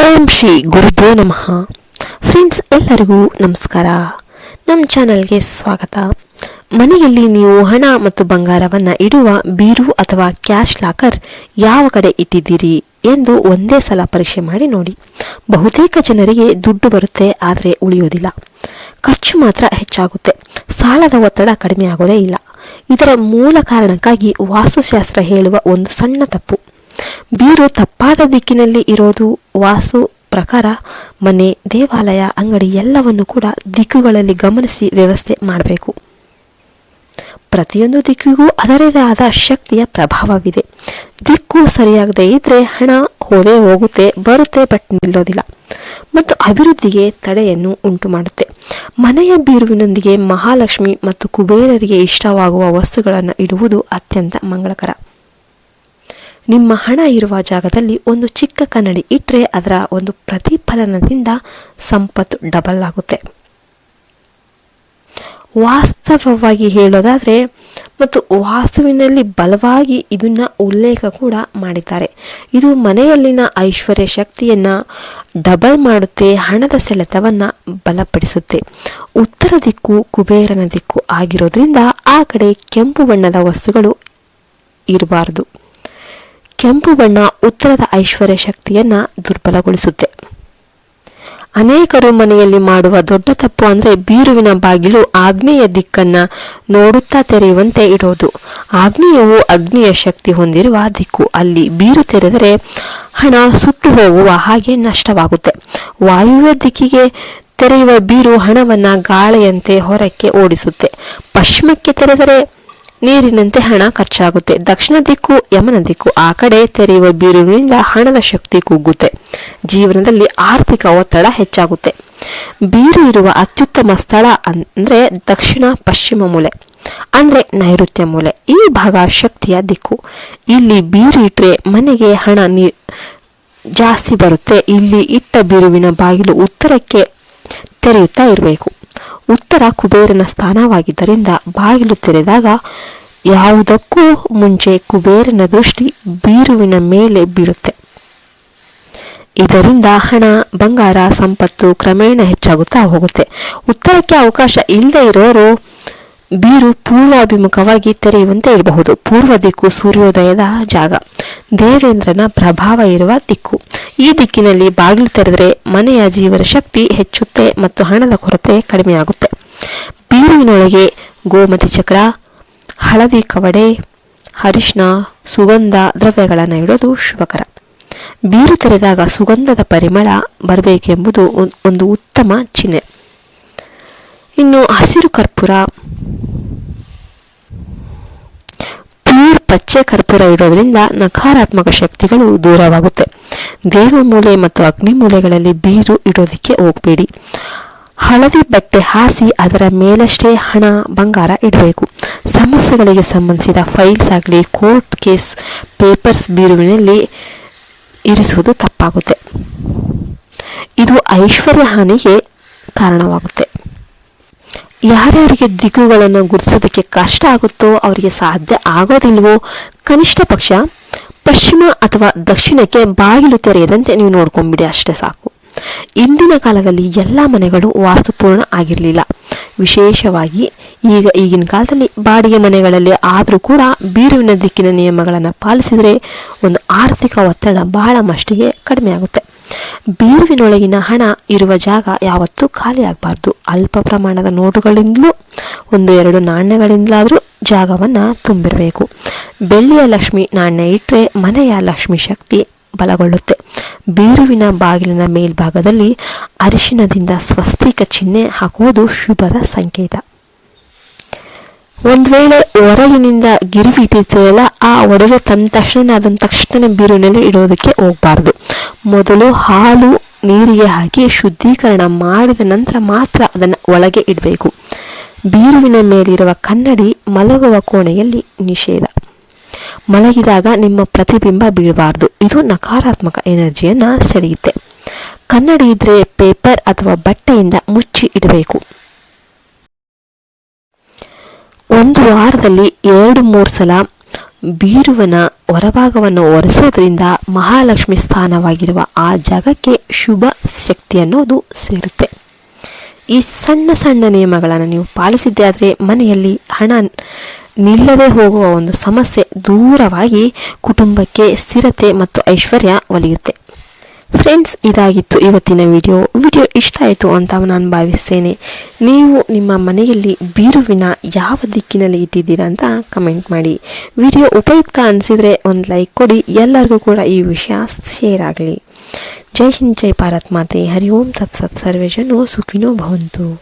ಓಂ ಶ್ರೀ ಗುರುಭ್ಯೋ ನಮಃ. ಫ್ರೆಂಡ್ಸ್ ಎಲ್ಲರಿಗೂ ನಮಸ್ಕಾರ. ನಮ್ಮ ಚಾನಲ್ಗೆ ಸ್ವಾಗತ. ಮನೆಯಲ್ಲಿ ನೀವು ಹಣ ಮತ್ತು ಬಂಗಾರವನ್ನು ಇಡುವ ಬೀರು ಅಥವಾ ಕ್ಯಾಶ್ ಲಾಕರ್ ಯಾವ ಕಡೆ ಇಟ್ಟಿದ್ದೀರಿ ಎಂದು ಒಂದೇ ಸಲ ಪರೀಕ್ಷೆ ಮಾಡಿ ನೋಡಿ. ಬಹುತೇಕ ಜನರಿಗೆ ದುಡ್ಡು ಬರುತ್ತೆ, ಆದರೆ ಉಳಿಯೋದಿಲ್ಲ. ಖರ್ಚು ಮಾತ್ರ ಹೆಚ್ಚಾಗುತ್ತೆ. ಸಾಲದ ಒತ್ತಡ ಕಡಿಮೆ ಆಗೋದೇ ಇಲ್ಲ. ಇದರ ಮೂಲ ಕಾರಣಕ್ಕಾಗಿ ವಾಸ್ತುಶಾಸ್ತ್ರ ಹೇಳುವ ಒಂದು ಸಣ್ಣ ತಪ್ಪು. ಬೀರು ತಪ್ಪಾದ ದಿಕ್ಕಿನಲ್ಲಿ ಇರೋದು ವಾಸು ಪ್ರಕಾರ ಮನೆ, ದೇವಾಲಯ, ಅಂಗಡಿ ಎಲ್ಲವನ್ನು ಕೂಡ ದಿಕ್ಕುಗಳಲ್ಲಿ ಗಮನಿಸಿ ವ್ಯವಸ್ಥೆ ಮಾಡಬೇಕು. ಪ್ರತಿಯೊಂದು ದಿಕ್ಕಿಗೂ ಅದರದೇ ಆದ ಶಕ್ತಿಯ ಪ್ರಭಾವವಿದೆ. ದಿಕ್ಕು ಸರಿಯಾಗದೇ ಇದ್ರೆ ಹಣ ಹೋದೇ ಹೋಗುತ್ತೆ, ಬರುತ್ತೆ ಬಟ್ ನಿಲ್ಲೋದಿಲ್ಲ. ಮತ್ತು ಅಭಿವೃದ್ಧಿಗೆ ತಡೆಯನ್ನು ಉಂಟು ಮಾಡುತ್ತೆ ಮನೆಯ ಬೀರುವಿನೊಂದಿಗೆ ಮಹಾಲಕ್ಷ್ಮಿ ಮತ್ತು ಕುಬೇರರಿಗೆ ಇಷ್ಟವಾಗುವ ವಸ್ತುಗಳನ್ನು ಇಡುವುದು ಅತ್ಯಂತ ಮಂಗಳಕರ. ನಿಮ್ಮ ಹಣ ಇರುವ ಜಾಗದಲ್ಲಿ ಒಂದು ಚಿಕ್ಕ ಕನ್ನಡಿ ಇಟ್ಟರೆ ಅದರ ಒಂದು ಪ್ರತಿಫಲನದಿಂದ ಸಂಪತ್ತು ಡಬಲ್ ಆಗುತ್ತೆ. ವಾಸ್ತವವಾಗಿ ಹೇಳೋದಾದರೆ ಮತ್ತು ವಾಸ್ತುವಿನಲ್ಲಿ ಬಲವಾಗಿ ಇದನ್ನ ಉಲ್ಲೇಖ ಕೂಡ ಮಾಡಿದ್ದಾರೆ. ಇದು ಮನೆಯಲ್ಲಿನ ಐಶ್ವರ್ಯ ಶಕ್ತಿಯನ್ನ ಡಬಲ್ ಮಾಡುತ್ತೆ, ಹಣದ ಸೆಳೆತವನ್ನು ಬಲಪಡಿಸುತ್ತೆ. ಉತ್ತರ ದಿಕ್ಕು ಕುಬೇರನ ದಿಕ್ಕು ಆಗಿರೋದ್ರಿಂದ ಆ ಕಡೆ ಕೆಂಪು ಬಣ್ಣದ ವಸ್ತುಗಳು ಇರಬಾರದು. ಕೆಂಪು ಬಣ್ಣ ಉತ್ತರದ ಐಶ್ವರ್ಯ ಶಕ್ತಿಯನ್ನು ದುರ್ಬಲಗೊಳಿಸುತ್ತೆ. ಅನೇಕರು ಮನೆಯಲ್ಲಿ ಮಾಡುವ ದೊಡ್ಡ ತಪ್ಪು ಅಂದರೆ ಬೀರುವಿನ ಬಾಗಿಲು ಆಗ್ನೇಯ ದಿಕ್ಕನ್ನು ನೋಡುತ್ತಾ ತೆರೆಯುವಂತೆ ಇಡೋದು. ಆಗ್ನೇಯವು ಅಗ್ನಿಯ ಶಕ್ತಿ ಹೊಂದಿರುವ ದಿಕ್ಕು. ಅಲ್ಲಿ ಬೀರು ತೆರೆದರೆ ಹಣ ಸುಟ್ಟು ಹೋಗುವ ಹಾಗೆ ನಷ್ಟವಾಗುತ್ತೆ. ವಾಯುವ್ಯ ದಿಕ್ಕಿಗೆ ತೆರೆಯುವ ಬೀರು ಹಣವನ್ನು ಗಾಳಿಯಂತೆ ಹೊರಕ್ಕೆ ಓಡಿಸುತ್ತೆ. ಪಶ್ಚಿಮಕ್ಕೆ ತೆರೆದರೆ ನೀರಿನಂತೆ ಹಣ ಖರ್ಚಾಗುತ್ತೆ. ದಕ್ಷಿಣ ದಿಕ್ಕು, ಯಮನ ದಿಕ್ಕು, ಆ ಕಡೆ ತೆರೆಯುವ ಬೀರುವಿನಿಂದ ಹಣದ ಶಕ್ತಿ ಕುಗ್ಗುತ್ತೆ ಜೀವನದಲ್ಲಿ ಆರ್ಥಿಕ ಒತ್ತಡ ಹೆಚ್ಚಾಗುತ್ತೆ. ಬೀರು ಇರುವ ಅತ್ಯುತ್ತಮ ಸ್ಥಳ ಅಂದ್ರೆ ದಕ್ಷಿಣ, ಪಶ್ಚಿಮ ಮೂಲೆ, ಅಂದ್ರೆ ನೈಋತ್ಯ ಮೂಲೆ, ಈ ಭಾಗ ಶಕ್ತಿಯ ದಿಕ್ಕು. ಇಲ್ಲಿ ಬೀರು ಇಟ್ಟರೆ ಮನೆಗೆ ಹಣ ನೀ, ಜಾಸ್ತಿ ಬರುತ್ತೆ. ಇಲ್ಲಿ ಇಟ್ಟ ಬೀರುವಿನ ಬಾಗಿಲು ಉತ್ತರಕ್ಕೆ ತೆರೆಯುತ್ತಾ ಇರಬೇಕು. ಉತ್ತರ ಕುಬೇರನ ಸ್ಥಾನವಾಗಿದ್ದರಿಂದ ಬಾಗಿಲು ತೆರೆದಾಗ ಯಾವುದಕ್ಕೂ ಮುಂಚೆ ಕುಬೇರನ ದೃಷ್ಟಿ ಬೀರುವಿನ ಮೇಲೆ ಬೀಳುತ್ತೆ. ಇದರಿಂದ ಹಣ, ಬಂಗಾರ, ಸಂಪತ್ತು ಕ್ರಮೇಣ ಹೆಚ್ಚಾಗುತ್ತಾ ಹೋಗುತ್ತೆ. ಉತ್ತರಕ್ಕೆ ಅವಕಾಶ ಇಲ್ಲದೆ ಇರೋರು ಬೀರು ಪೂರ್ವಾಭಿಮುಖವಾಗಿ ತೆರೆಯುವಂತೆ ಇರಬಹುದು. ಪೂರ್ವ ದಿಕ್ಕು ಸೂರ್ಯೋದಯದ ಜಾಗ. ದೇವೇಂದ್ರನ ಪ್ರಭಾವ ಇರುವ ದಿಕ್ಕು. ಈ ದಿಕ್ಕಿನಲ್ಲಿ ಬಾಗಿಲು ತೆರೆದರೆ ಮನೆಯ ಜೀವನ ಶಕ್ತಿ ಹೆಚ್ಚುತ್ತೆ ಮತ್ತು ಹಣದ ಕೊರತೆ ಕಡಿಮೆಯಾಗುತ್ತೆ. ಬೀರುವಿನೊಳಗೆ ಗೋಮತಿ ಚಕ್ರ, ಹಳದಿ ಕವಡೆ ಅರಿಶಿನ ಸುಗಂಧ ದ್ರವ್ಯಗಳನ್ನು ಇಡೋದು ಶುಭಕರ. ಬೀರು ತೆರೆದಾಗ ಸುಗಂಧದ ಪರಿಮಳ ಬರಬೇಕೆಂಬುದು ಒಂದು ಉತ್ತಮ ಚಿಹ್ನೆ. ಇನ್ನು ಹಸಿರು ಕರ್ಪೂರ ಪಚ್ಚೆ ಕರ್ಪೂರ ಇಡೋದ್ರಿಂದ ನಕಾರಾತ್ಮಕ ಶಕ್ತಿಗಳು ದೂರವಾಗುತ್ತೆ. ದೇವಮೂಲೆ ಮತ್ತು ಅಗ್ನಿ ಮೂಲೆಗಳಲ್ಲಿ ಬೀರು ಇಡೋದಕ್ಕೆ ಹೋಗಬೇಡಿ. ಹಳದಿ ಬಟ್ಟೆ ಹಾಸಿ ಅದರ ಮೇಲಷ್ಟೇ ಹಣ, ಬಂಗಾರ ಇಡಬೇಕು. ಸಮಸ್ಯೆಗಳಿಗೆ ಸಂಬಂಧಿಸಿದ ಫೈಲ್ಸ್ ಆಗಲಿ, ಕೋರ್ಟ್ ಕೇಸ್, ಪೇಪರ್ಸ್ ಬೀರುವಿನಲ್ಲಿ ಇರಿಸುವುದು ತಪ್ಪಾಗುತ್ತೆ. ಇದು ಐಶ್ವರ್ಯ ಹಾನಿಗೆ ಕಾರಣವಾಗುತ್ತೆ. ಯಾರ್ಯಾರಿಗೆ ದಿಕ್ಕುಗಳನ್ನು ಗುರುತಿಸೋದಕ್ಕೆ ಕಷ್ಟ ಆಗುತ್ತೋ ಅವರಿಗೆ ಸಾಧ್ಯ ಆಗೋದಿಲ್ವೋ, ಕನಿಷ್ಠ ಪಕ್ಷ ಪಶ್ಚಿಮ ಅಥವಾ ದಕ್ಷಿಣಕ್ಕೆ ಬಾಗಿಲು ತೆರೆಯದಂತೆ ನೀವು ನೋಡ್ಕೊಂಬಿಡಿ ಅಷ್ಟೇ ಸಾಕು. ಇಂದಿನ ಕಾಲದಲ್ಲಿ ಎಲ್ಲ ಮನೆಗಳು ವಾಸ್ತುಪೂರ್ಣ ಆಗಿರಲಿಲ್ಲ. ವಿಶೇಷವಾಗಿ ಈಗ ಈಗಿನ ಕಾಲದಲ್ಲಿ ಬಾಡಿಗೆ ಮನೆಗಳಲ್ಲಿ ಆದರೂ ಕೂಡ ಬೀರುವಿನ ದಿಕ್ಕಿನ ನಿಯಮಗಳನ್ನು ಪಾಲಿಸಿದರೆ ಒಂದು ಆರ್ಥಿಕ ಒತ್ತಡ ಬಹಳ ಮಷ್ಟಿಗೆ ಕಡಿಮೆ ಆಗುತ್ತೆ. ಬೀರುವಿನೊಳಗಿನ ಹಣ ಇರುವ ಜಾಗ ಯಾವತ್ತೂ ಖಾಲಿ ಆಗಬಾರ್ದು. ಅಲ್ಪ ಪ್ರಮಾಣದ ನೋಟುಗಳಿಂದಲೂ, ಒಂದು ಎರಡು ನಾಣ್ಯಗಳಿಂದಲಾದರೂ ಜಾಗವನ್ನು ತುಂಬಿರಬೇಕು. ಬೆಳ್ಳಿಯ ಲಕ್ಷ್ಮಿ ನಾಣ್ಯ ಇಟ್ಟರೆ ಮನೆಯ ಲಕ್ಷ್ಮಿ ಶಕ್ತಿ ಬಲಗೊಳ್ಳುತ್ತೆ. ಬೀರುವಿನ ಬಾಗಿಲಿನ ಮೇಲ್ಭಾಗದಲ್ಲಿ ಅರಿಶಿಣದಿಂದ ಸ್ವಸ್ತಿಕ ಚಿಹ್ನೆ ಹಾಕುವುದು ಶುಭದ ಸಂಕೇತ. ಒಂದು ವೇಳೆ ಹೊರಗಿನಿಂದ ಗಿರಿವಿ ಇಟ್ಟಿರ್ತೀರಲ್ಲ ಆ ಒಡೆದ ತಂದ ತಕ್ಷಣ ಅದನ್ನು ತಕ್ಷಣ ಬೀರುವಿನಲ್ಲಿ ಇಡೋದಕ್ಕೆ ಹೋಗಬಾರ್ದು. ಮೊದಲು ಹಾಲು ನೀರಿಗೆ ಹಾಕಿ ಶುದ್ಧೀಕರಣ ಮಾಡಿದ ನಂತರ ಮಾತ್ರ ಅದನ್ನು ಒಳಗೆ ಇಡಬೇಕು. ಬೀರುವಿನ ಮೇಲಿರುವ ಕನ್ನಡಿ ಮಲಗುವ ಕೋಣೆಯಲ್ಲಿ ನಿಷೇಧ. ಮಲಗಿದಾಗ ನಿಮ್ಮ ಪ್ರತಿಬಿಂಬ ಬೀಳಬಾರ್ದು. ಇದು ನಕಾರಾತ್ಮಕ ಎನರ್ಜಿಯನ್ನು ಸೆಳೆಯುತ್ತೆ. ಕನ್ನಡಿ ಇದ್ರೆ ಪೇಪರ್ ಅಥವಾ ಬಟ್ಟೆಯಿಂದ ಮುಚ್ಚಿ ಇಡಬೇಕು. ಒಂದು ವಾರದಲ್ಲಿ ಎರಡು ಮೂರು ಸಲ ಬೀರುವನ ಹೊರಭಾಗವನ್ನು ಒರೆಸೋದ್ರಿಂದ ಮಹಾಲಕ್ಷ್ಮಿ ಸ್ಥಾನವಾಗಿರುವ ಆ ಜಾಗಕ್ಕೆ ಶುಭ ಶಕ್ತಿ ಅನ್ನೋದು ಸೇರುತ್ತೆ. ಈ ಸಣ್ಣ ಸಣ್ಣ ನಿಯಮಗಳನ್ನು ನೀವು ಪಾಲಿಸಿದ್ದೇ ಆದರೆ ಮನೆಯಲ್ಲಿ ಹಣ ನಿಲ್ಲದೆ ಹೋಗುವ ಒಂದು ಸಮಸ್ಯೆ ದೂರವಾಗಿ ಕುಟುಂಬಕ್ಕೆ ಸ್ಥಿರತೆ ಮತ್ತು ಐಶ್ವರ್ಯ ಒಲಿಯುತ್ತೆ. ಫ್ರೆಂಡ್ಸ್ ಇದಾಗಿತ್ತು ಇವತ್ತಿನ ವಿಡಿಯೋ. ವಿಡಿಯೋ ಇಷ್ಟ ಆಯಿತು ಅಂತ ನಾನು ಭಾವಿಸ್ತೇನೆ. ನೀವು ನಿಮ್ಮ ಮನೆಯಲ್ಲಿ ಬೀರುವಿನ ಯಾವ ದಿಕ್ಕಿನಲ್ಲಿ ಇಟ್ಟಿದ್ದೀರಾ ಅಂತ ಕಮೆಂಟ್ ಮಾಡಿ. ವಿಡಿಯೋ ಉಪಯುಕ್ತ ಅನಿಸಿದರೆ ಒಂದು ಲೈಕ್ ಕೊಡಿ. ಎಲ್ಲರಿಗೂ ಕೂಡ ಈ ವಿಷಯ ಶೇರ್ ಆಗಲಿ. જય સિંચય ભારતમાં તે હરિઓમ તત્સત. સર્વે જનો સુખીનો ભવંતુ.